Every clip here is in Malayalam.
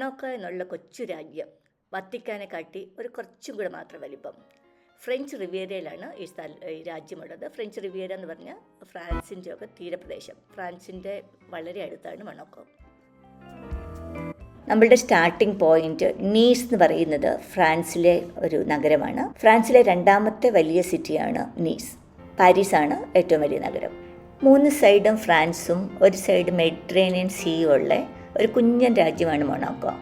മൊണോക്കോ എന്നുള്ള കൊച്ചു രാജ്യം വത്തിക്കാനെ കാട്ടി ഒരു കുറച്ചും കൂടെ മാത്രം വലിപ്പം. ഫ്രഞ്ച് റിവിയേരയിലാണ് ഈ സ്ഥല ഈ രാജ്യമുള്ളത്. ഫ്രഞ്ച് റിവിയേര എന്ന് പറഞ്ഞാൽ ഫ്രാൻസിന്റെ ഒക്കെ തീരപ്രദേശം. ഫ്രാൻസിന്റെ വളരെ അടുത്താണ് മൊണോക്കോ. നമ്മളുടെ സ്റ്റാർട്ടിംഗ് പോയിന്റ് നീസ് എന്ന് പറയുന്നത് ഫ്രാൻസിലെ ഒരു നഗരമാണ്. ഫ്രാൻസിലെ രണ്ടാമത്തെ വലിയ സിറ്റിയാണ് നീസ്. പാരീസാണ് ഏറ്റവും വലിയ നഗരം. മൂന്ന് സൈഡും ഫ്രാൻസും ഒരു സൈഡ് മെഡിറ്ററേനിയൻ സീയും ഉള്ള ഒരു കുഞ്ഞൻ രാജ്യമാണ് മൊണാക്കോ.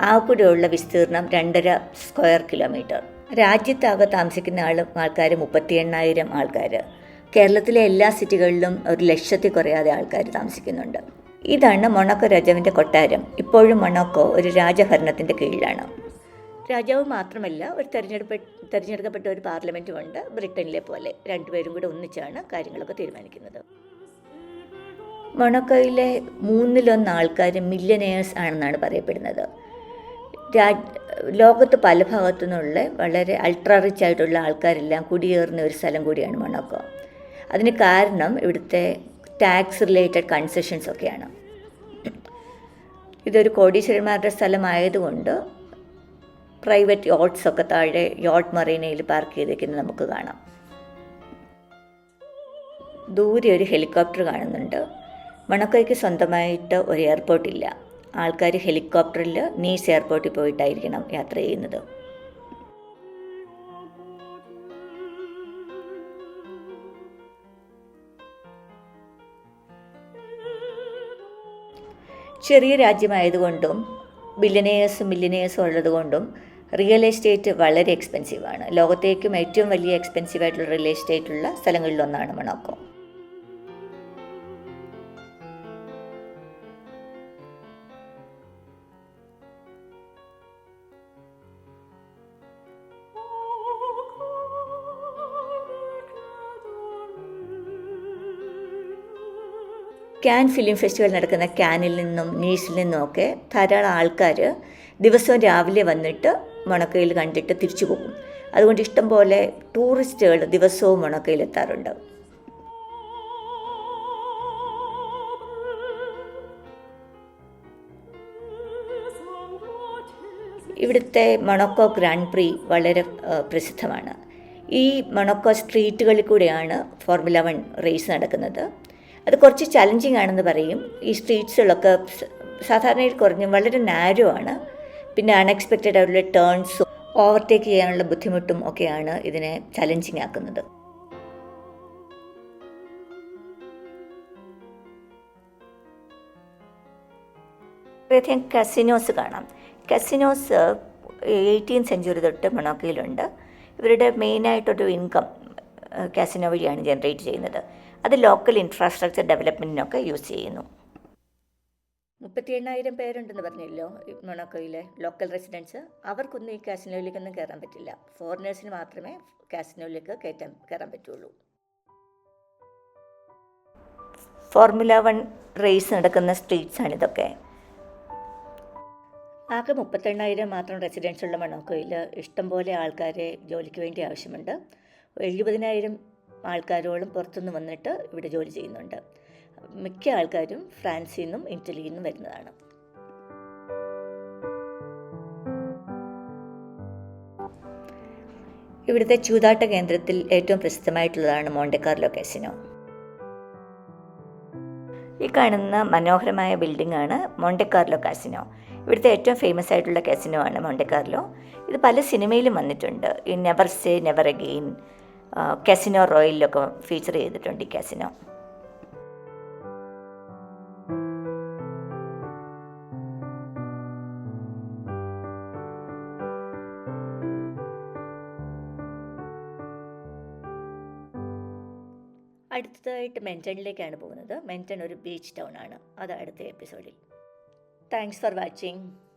ആ കൂടെയുള്ള വിസ്തീർണം രണ്ടര സ്ക്വയർ കിലോമീറ്റർ. രാജ്യത്താകെ താമസിക്കുന്ന ആൾ ആൾക്കാർ മുപ്പത്തി എണ്ണായിരം ആൾക്കാർ കേരളത്തിലെ എല്ലാ സിറ്റികളിലും ഒരു ലക്ഷത്തിൽ കുറയാതെ ആൾക്കാർ താമസിക്കുന്നുണ്ട്. ഇതാണ് മൊണാക്കോ രാജാവിന്റെ കൊട്ടാരം. ഇപ്പോഴും മൊണാക്കോ ഒരു രാജഭരണത്തിന്റെ കീഴിലാണ്. രാജാവ് മാത്രമല്ല ഒരു തെരഞ്ഞെടുപ്പ് തെരഞ്ഞെടുക്കപ്പെട്ട ഒരു പാർലമെന്റുമുണ്ട് ബ്രിട്ടനിലെ പോലെ. രണ്ടുപേരും കൂടെ ഒന്നിച്ചാണ് കാര്യങ്ങളൊക്കെ തീരുമാനിക്കുന്നത്. മൊണക്കോയിലെ മൂന്നിലൊന്ന് ആൾക്കാർ മില്യനേഴ്സ് ആണെന്നാണ് പറയപ്പെടുന്നത്. രാജ് ലോകത്ത് പല ഭാഗത്തു നിന്നുള്ള വളരെ അൾട്രാ റിച്ച് ആയിട്ടുള്ള ആൾക്കാരെല്ലാം കുടിയേറുന്ന ഒരു സ്ഥലം കൂടിയാണ് മൊണക്കോ. അതിന് കാരണം ഇവിടുത്തെ ടാക്സ് റിലേറ്റഡ് കൺസെഷൻസ് ഒക്കെയാണ്. ഇതൊരു കോടീശ്വരന്മാരുടെ സ്ഥലമായതുകൊണ്ട് പ്രൈവറ്റ് യോട്ട്സ് ഒക്കെ താഴെ യോട്ട് മറീനയിൽ പാർക്ക് ചെയ്തേക്കുന്നത് നമുക്ക് കാണാം. ദൂരെ ഒരു ഹെലികോപ്റ്റർ കാണുന്നുണ്ട്. മണക്കോയ്ക്ക് സ്വന്തമായിട്ട് ഒരു എയർപോർട്ടില്ല. ആൾക്കാർ ഹെലികോപ്റ്ററിൽ നീസ് എയർപോർട്ടിൽ പോയിട്ടായിരിക്കണം യാത്ര ചെയ്യുന്നത്. ചെറിയ രാജ്യമായതുകൊണ്ടും ബില്യനേഴ്സും മില്യനേഴ്സും ഉള്ളതുകൊണ്ടും റിയൽ എസ്റ്റേറ്റ് വളരെ എക്സ്പെൻസീവാണ് ലോകത്തേക്കും ഏറ്റവും വലിയ എക്സ്പെൻസീവ് ആയിട്ടുള്ള റിയൽ എസ്റ്റേറ്റ് ഉള്ള സ്ഥലങ്ങളിലൊന്നാണ് മൊണോക്കോ. ക്യാൻ ഫിലിം ഫെസ്റ്റിവൽ നടക്കുന്ന ക്യാനിൽ നിന്നും നീഴ്സിൽ നിന്നും ഒക്കെ ധാരാളം ആൾക്കാർ ദിവസവും രാവിലെ വന്നിട്ട് മുണക്കയിൽ കണ്ടിട്ട് തിരിച്ചു പോകും. അതുകൊണ്ട് ഇഷ്ടംപോലെ ടൂറിസ്റ്റുകൾ ദിവസവും മുണക്കയിലെത്താറുണ്ട് ഇവിടുത്തെ മൊണക്കോ ഗ്രാൻഡ് പ്രീ വളരെ പ്രസിദ്ധമാണ്. ഈ മൊണക്കോ സ്ട്രീറ്റുകളിൽ കൂടെയാണ് ഫോർമുല വൺ റേസ് നടക്കുന്നത്. അത് കുറച്ച് ചലഞ്ചിങ് ആണെന്ന് പറയും. ഈ സ്ട്രീറ്റ്സുകളൊക്കെ സാധാരണയിൽ കുറഞ്ഞും വളരെ നാരോ ആണ്. പിന്നെ അൺഎക്സ്പെക്റ്റഡ് ആയിട്ടുള്ള ടേൺസും ഓവർടേക്ക് ചെയ്യാനുള്ള ബുദ്ധിമുട്ടും ഒക്കെയാണ് ഇതിനെ ചലഞ്ചിങ് ആക്കുന്നത്. അദ്ദേഹം കസിനോസ് കാണാം. കസിനോസ് എയ്റ്റീൻ സെഞ്ചുറി തൊട്ട് മൊണോക്കയിലുണ്ട് ഇവരുടെ മെയിനായിട്ടൊരു ഇൻകം കാസിനോ വഴിയാണ് ജനറേറ്റ് ചെയ്യുന്നത്. അത് ലോക്കൽ ഇൻഫ്രാസ്ട്രക്ചർ ഡെവലപ്മെന്റിനൊക്കെ യൂസ് ചെയ്യുന്നു. മുപ്പത്തി എണ്ണായിരം പേരുണ്ടെന്ന് പറഞ്ഞല്ലോ മൊണക്കോയിലെ ലോക്കൽ റെസിഡൻസ്. അവർക്കൊന്നും ഈ കാസിനോയിലേക്കൊന്നും കയറാൻ പറ്റില്ല. ഫോറിനേഴ്സിന് മാത്രമേ കാസിനോയിലേക്ക് കയറ്റാൻ കയറാൻ പറ്റുള്ളൂ. ഫോർമുല വൺ റേസ് നടക്കുന്ന സ്ട്രീറ്റ്സാണ് ഇതൊക്കെ. ആകെ മുപ്പത്തെണ്ണായിരം മാത്രം റെസിഡൻസ് ഉള്ള മണോക്കോയിൽ ഇഷ്ടംപോലെ ആൾക്കാരെ ജോലിക്ക് വേണ്ടി ആവശ്യമുണ്ട്. എഴുപതിനായിരം ആൾക്കാരോളം പുറത്തുനിന്ന് വന്നിട്ട് ഇവിടെ ജോലി ചെയ്യുന്നുണ്ട്. മിക്ക ആൾക്കാരും ഫ്രാൻസിൽ നിന്നും ഇറ്റലിയിൽ നിന്നും വരുന്നതാണ്. ഇവിടുത്തെ ചൂതാട്ട കേന്ദ്രത്തിൽ ഏറ്റവും പ്രസിദ്ധമായിട്ടുള്ളതാണ് മോണ്ടക്കാർലോ കാസിനോ. ഈ കാണുന്ന മനോഹരമായ ബിൽഡിംഗ് ആണ് മോണ്ടക്കാർലോ കാസിനോ. ഇവിടുത്തെ ഏറ്റവും ഫേമസ് ആയിട്ടുള്ള കാസിനോ ആണ് മോണ്ടക്കാർലോ ഇത് പല സിനിമയിലും വന്നിട്ടുണ്ട്. ഈ never say never again casino റോയലിലൊക്കെ feature ചെയ്തിട്ടുണ്ട് ഈ കാസിനോ അടുത്തതായിട്ട് മെന്റണിലേക്കാണ് പോകുന്നത്. മെന്റൺ ഒരു ബീച്ച് ടൗൺ ആണ്. അത് അടുത്ത എപ്പിസോഡിൽ താങ്ക്സ് ഫോർ വാച്ചിങ്